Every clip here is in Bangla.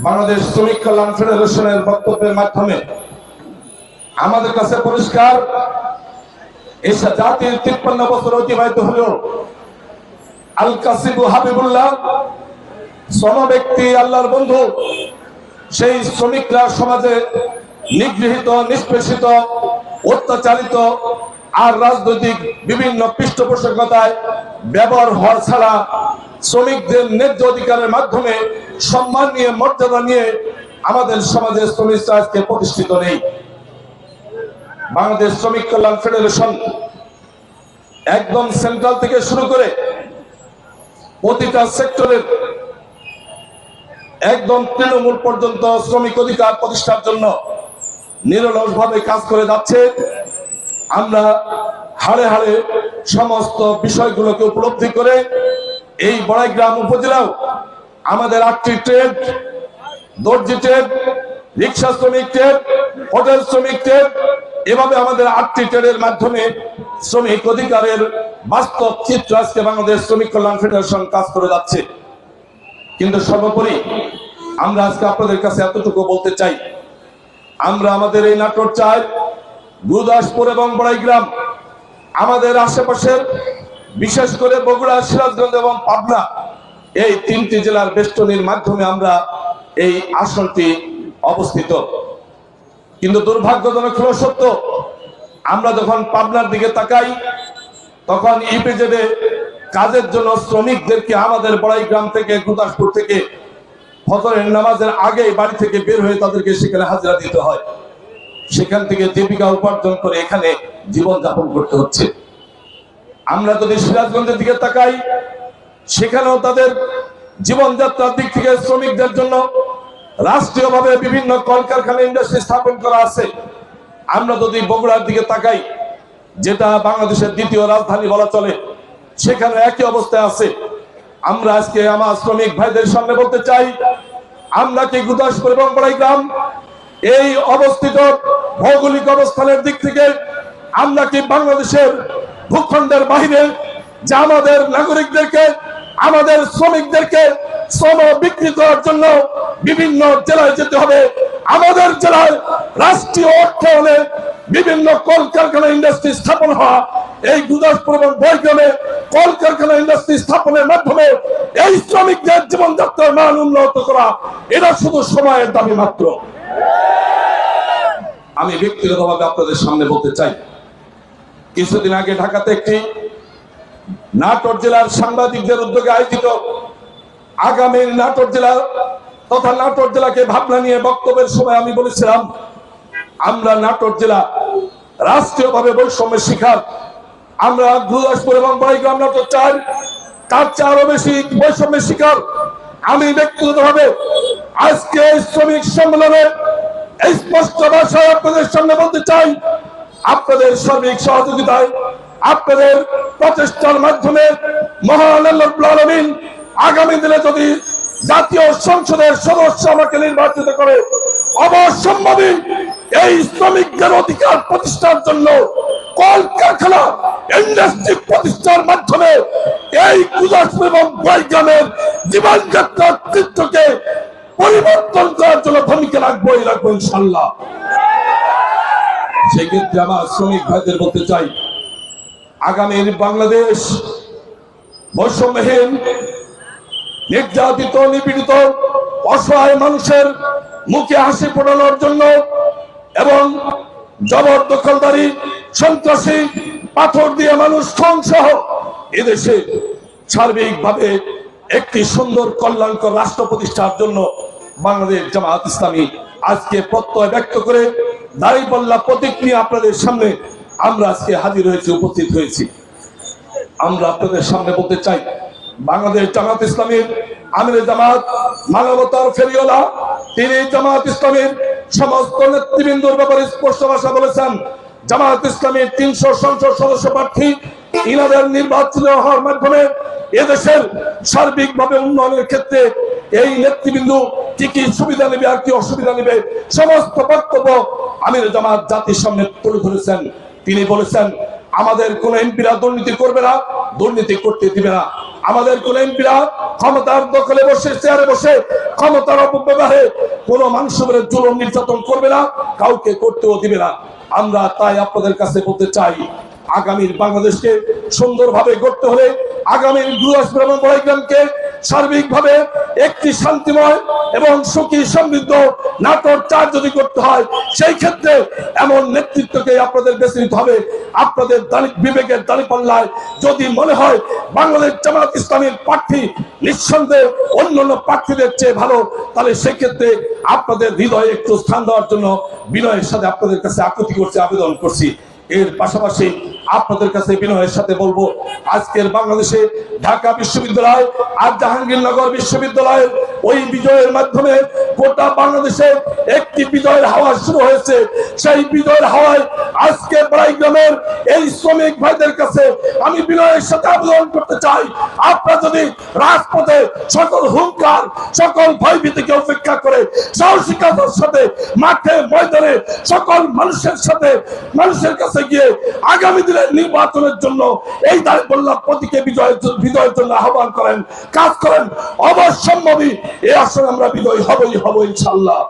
বাংলাদেশ শ্রমিক কল্যাণ ফেডারেশনের বক্তব্যের মাধ্যমে আমাদের কাছে পরিষ্কার এসা জাতির তিপ্পান্ন বছর অতিবাহিত আল কাসিবু হাবিবুল্লাহ শ্রম ব্যক্তি, আল্লাহর বন্ধু, সেই শ্রমিকরা সমাজে নিগৃহীত, নিষ্পেষিত, অত্যাচারিত আর রাজনৈতিক বিভিন্ন পৃষ্ঠপোষকতায় ব্যবহার হওয়া ছাড়া শ্রমিকদের ন্যায্য অধিকারের মাধ্যমে সম্মান নিয়ে, মর্যাদা নিয়ে আমাদের সমাজে শ্রমিক আজকে প্রতিষ্ঠিত নেই। বাংলাদেশ শ্রমিক কল্যাণ ফেডারেশন একদম সেন্ট্রাল থেকে শুরু করে প্রতিটা সেক্টরের একদম তৃণমূল পর্যন্ত শ্রমিক অধিকার প্রতিষ্ঠার জন্য নিরলস ভাবে কাজ করে যাচ্ছে। আমরা হাড়ে হাড়ে সমস্ত বিষয়গুলোকে উপলব্ধি করে এই বড়াইগ্রাম উপজেলাও আমাদের আটটি ট্রেড, দর্জি ট্রেড, রিক্সা শ্রমিক ট্রেড, হোটেল শ্রমিক ট্রেড, এভাবে আমাদের আটটি ট্রেডের মাধ্যমে শ্রমিক অধিকারের বাস্তব চিত্র আজকে বাংলাদেশ শ্রমিক কল্যাণ ফেডারেশন কাজ করে যাচ্ছে। কিন্তু সর্বোপরি আমরা আজকে আপনাদের কাছে এতটুকু বলতে চাই, আমরা আমাদের এই নাটোর চাই গুরুদাসপুর এবং বড়াইগ্রাম আমাদের আশেপাশের বিশেষ করে বগুড়া, সিরাজগঞ্জ এবং পাবনা, এই তিনটি জেলার বেষ্টনীর মাধ্যমে আমরা এই আসনটি অবস্থিত। কিন্তু দুর্ভাগ্যজনক হলো সত্য, আমরা যখন পাবনার দিকে তাকাই, তখন ইপিজেডে কাজের জন্য শ্রমিকদেরকে আমাদের বড়াই গ্রাম থেকে গুরুদাসপুর থেকে ফজরের নামাজের আগে বাড়ি থেকে বের হয়ে তাদেরকে সেখানে হাজিরা দিতে হয়। সেখান থেকে জীবিকা উপার্জন করে এখানে জীবন যাপন করতে হচ্ছে। আমরা যদি সিরাজগঞ্জের দিকে তাকাই। সেখানেও তাদের জীবনযাত্রার দিক থেকে শ্রমিকদের জন্য রাষ্ট্রীয়ভাবে বিভিন্ন কলকারখানা ইন্ডাস্ট্রি স্থাপন করা আছে। আমরা যদি বগুড়ার দিকে তাকাই, যেটা বাংলাদেশের দ্বিতীয় রাজধানী বলা চলে, সেখানে একই অবস্থায় আছে। আমরা আজকে আমার শ্রমিক ভাইদের সামনে বলতে চাই, আমরা কি গুদাসপুর এবং বড়াইগ্রাম এই অবস্থিত ভৌগোলিক অবস্থানের দিক থেকে আমরা কি বাংলাদেশের ভূখণ্ডের বাহিরে যে আমাদের নাগরিকদেরকে, আমাদের শ্রমিকদেরকে শ্রম বিক্রি করার জন্য বিভিন্ন জেলায় যেতে হবে। আমাদের জেলায় রাষ্ট্রীয় অর্থায়নে বিভিন্ন কলকারখানা ইন্ডাস্ট্রি স্থাপন হওয়া, এই গুদাসপুর এবং বৈগ্রামে কলকারখানা ইন্ডাস্ট্রি স্থাপনের মাধ্যমে এই শ্রমিকদের জীবনযাত্রার মান উন্নত করা, এটা শুধু সময়ের দাবি মাত্র। আমি ব্যক্তিগতভাবে আপনাদের সামনে বলতে চাই কিছুদিন আগে ঢাকাতে একটি নাটোর জেলার সাংবাদিকদের উদ্যোগে আয়োজিত আগামীর নাটোর জেলা তথা নাটোর জেলাকে ভাবনা নিয়ে বক্তব্যের সময় আমি বলেছিলাম, আমরা নাটোর জেলা রাষ্ট্রীয়ভাবে বৈষম্যের শিকার। আমরা গুরুদাসপুর এবং বড়াইগ্রাম নাটোর চাই তার চেয়ে আরও বেশি বৈষম্যের শিকার। আমি ব্যক্তিগতভাবে আজকে শ্রমিক সম্মেলনে স্পষ্ট ভাষায় আপনাদের সামনে বলতে চাই আপনাদের সার্বিক সহযোগিতায়, আপনাদের প্রচেষ্টার মাধ্যমে মহান আগামী দিনে যদি জাতীয় সংসদের সদস্য আমাকে নির্বাচিত করে, অবশ্যম্ভাবী এই শ্রমিকদের অধিকার প্রতিষ্ঠার জন্য কলকারখানা ইন্ডাস্ট্রি প্রতিষ্ঠার মাধ্যমে এই গুজরাট এবং বৈজ্ঞানের জীবনযাত্রার চিত্রকে পরিবর্তন করার জন্য ভূমিকা রাখবোই রাখব ইনশাল্লাহ সেক্ষেত্রে আমার শ্রমিক ভাইদের বলতে চাই, আগামীর বাংলাদেশ বৈষম্যহীন নির্যাতিত, নিপীড়িত, অসহায় মানুষের মুখে হাসি ফোটানোর জন্য এবং জবরদখলদারি, সন্ত্রাসী, পাথর দিয়ে মানুষ সহ এদেশে সার্বিকভাবে একটি সুন্দর কল্যাণকর রাষ্ট্র প্রতিষ্ঠার জন্য বাংলাদেশ জামাত ইসলামী আজকে প্রত্যয় ব্যক্ত করে দাঁড়িপাল্লা প্রতীক নিয়ে আপনাদের সামনে আমরা আজকে হাজির হয়েছি, উপস্থিত হয়েছি। আমরা আপনাদের সামনে বলতে চাই, বাংলাদেশ জামাত ইসলামীর আমির জামাত, মানবতার ফেরিওলা তিনি জামাত ইসলামীর সমস্ত নেতৃবৃন্দর ব্যাপারে স্পষ্ট ভাষা বলেছেন, জামাত ইসলামীর তিনশো সংসদ সদস্য প্রার্থী ইনাদের নির্বাচিত হওয়ার মাধ্যমে এদেশের সার্বিকভাবে উন্নয়নের ক্ষেত্রে এই নেতৃবৃন্দ কি কি সুবিধা নেবে আর কি অসুবিধা নেবে, সমস্ত বক্তব্য আমির জামাত জাতির সামনে তুলে ধরেছেন। তিনি বলেছেন, আমাদের কোন এমপিরা দুর্নীতি করবে না, দুর্নীতি করতে দিবে না। আমাদের কোন এমপিরা ক্ষমতার দখলে বসে, চেয়ারে বসে ক্ষমতার অপব্যবহারে কোনো মানুষের জুলুম নির্যাতন করবে না, কাউকে করতেও দিবে না। আমরা তাই আপনাদের কাছে বলতে চাই, আগামীর বাংলাদেশকে সুন্দরভাবে গড়তে হলে আগামীর গুরুদাসপুর এবং বড়াইগ্রামকে সার্বিকভাবে একটি শান্তিময় এবং সুখী সমৃদ্ধ নাটক চার যদি করতে হয়, সেই ক্ষেত্রে এমন নেতৃত্বকে আপনাদের বেছে নিতে হবে। আপনাদের দালিক বিবেকের দাঁড়িপাল্লায় যদি মনে হয় বাংলাদেশ জামাত ইসলামের প্রার্থী নিঃসন্দেহে অন্য অন্য প্রার্থীদের চেয়ে ভালো, তাহলে সেক্ষেত্রে আপনাদের হৃদয়ে একটু স্থান দেওয়ার জন্য বিনয়ের সাথে আপনাদের কাছে আকুতি করছি, আবেদন করছি। এর পাশাপাশি আপনাদের কাছে বিনয়ের সাথে বলব, আজকের বাংলাদেশে ঢাকা বিশ্ববিদ্যালয় আর জাহাঙ্গীরনগর বিশ্ববিদ্যালয়ের ওই বিজয়ের মাধ্যমে গোটা বাংলাদেশে একটি বিজয়ের হাওয়া শুরু হয়েছে। সেই বিজয়ের হাওয়ায় আজকে গ্রামের এই শ্রমিক ভাইদের কাছে আমি বিনয়ের সাথে আবেদন করতে চাই। আপনারা যদি রাজপথে সকল হুঙ্কার, সকল ভয়ভীতিকে উপেক্ষা করে সাহসিকতার সাথে, মাঠে, ময়দানে সকল মানুষের সাথে, মানুষের কাছে গিয়ে আগামী দিনের নির্বাচনের জন্য এই দাঁড়িপাল্লা প্রতীকে বিজয়ের জ- বিজয়ের জন্য আহ্বান করেন, কাজ করেন। অবশ্যম্ভাবী এই আসলে আমরা বিজয়ী হবই, হব ইনশাল্লাহ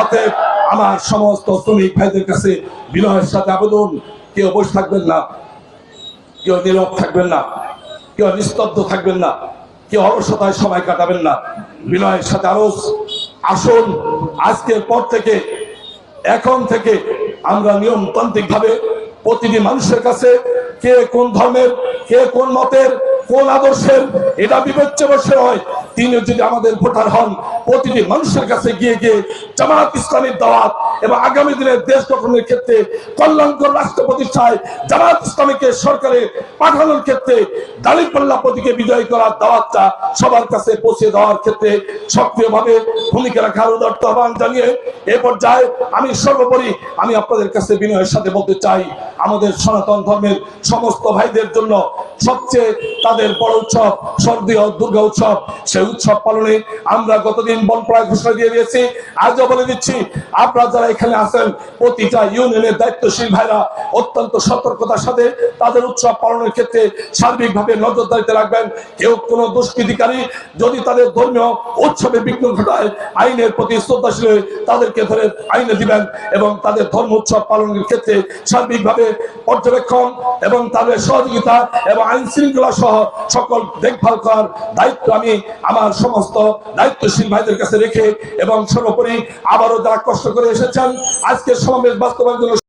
অতএব আমার সমস্ত শ্রমিক ভাইদের কাছে বিনয়ের সাথে আবেদন, কেউ বসে থাকবেন না, কেউ নীরব থাকবেন না, কেউ নিস্তব্ধ থাকবেন না, কেউ অলসতায় সময় কাটাবেন না। বিনয়ের সাথে আরও আসুন। আজকের পর থেকে, এখন থেকে আমরা নিয়মতান্ত্রিক ভাবে প্রতিটি মানুষের কাছে কে কোন ধর্মের, কে কোন মতের, কোন আদর্শের, এটা বিবেচ্য বসে হয় তিনি যদি আমাদের ভোটার হন প্রতিটি মানুষের কাছে গিয়ে গিয়ে জামাত ইসলামের দাওয়াত এবং আগামী দিনের দেশ গঠনের ক্ষেত্রে কল্যাণকর রাষ্ট্র প্রতিষ্ঠায় জামাত ইসলামীকে সরকারে পাঠানোর ক্ষেত্রে দালিপাল্লা প্রতীকে বিজয় করার দাওয়াতটা সবার কাছে পৌঁছে দেওয়ার ক্ষেত্রে সক্রিয়ভাবে ভূমিকা রাখার উদার্ত আহ্বান জানিয়ে এ পর্যায়ে আমি সর্বোপরি আমি আপনাদের কাছে বিনয়ের সাথে বলতে চাই, আমাদের সনাতন ধর্মের সমস্ত ভাইদের জন্য সবচেয়ে তাদের বড় উৎসব সর্দীয় দুর্গা উৎসব। সেই উৎসব পালনে আমরা গতদিন বনপ্রায় ঘোষণা দিয়ে দিয়েছি। আজও বলে দিচ্ছি, আপনারা যারা এখানে আছেন, প্রতিটা ইউনিয়নের দায়িত্বশীল ভাইরা অত্যন্ত সতর্কতার সাথে তাদের উৎসব পালনের ক্ষেত্রে সার্বিকভাবে নজরদারিতে রাখবেন। কেউ কোনো দুষ্কৃতিকারী যদি তাদের ধর্মীয় উৎসবে বিঘ্ন ঘটায়, আইনের প্রতি শ্রদ্ধাশীল হয়ে তাদেরকে ধরে আইনে দিবেন এবং তাদের ধর্ম উৎসব পালনের ক্ষেত্রে সার্বিকভাবে পর্যবেক্ষণ এবং তাদের সহযোগিতা এবং আইন শৃঙ্খলা সহ সকল দেখভাল করার দায়িত্ব আমি, আমার সমস্ত দায়িত্বশীল ভাইদের কাছে রেখে এবং সর্বোপরি আবারও তারা কষ্ট করে এসেছেন আজকের সমাবেশ বাস্তবায়ন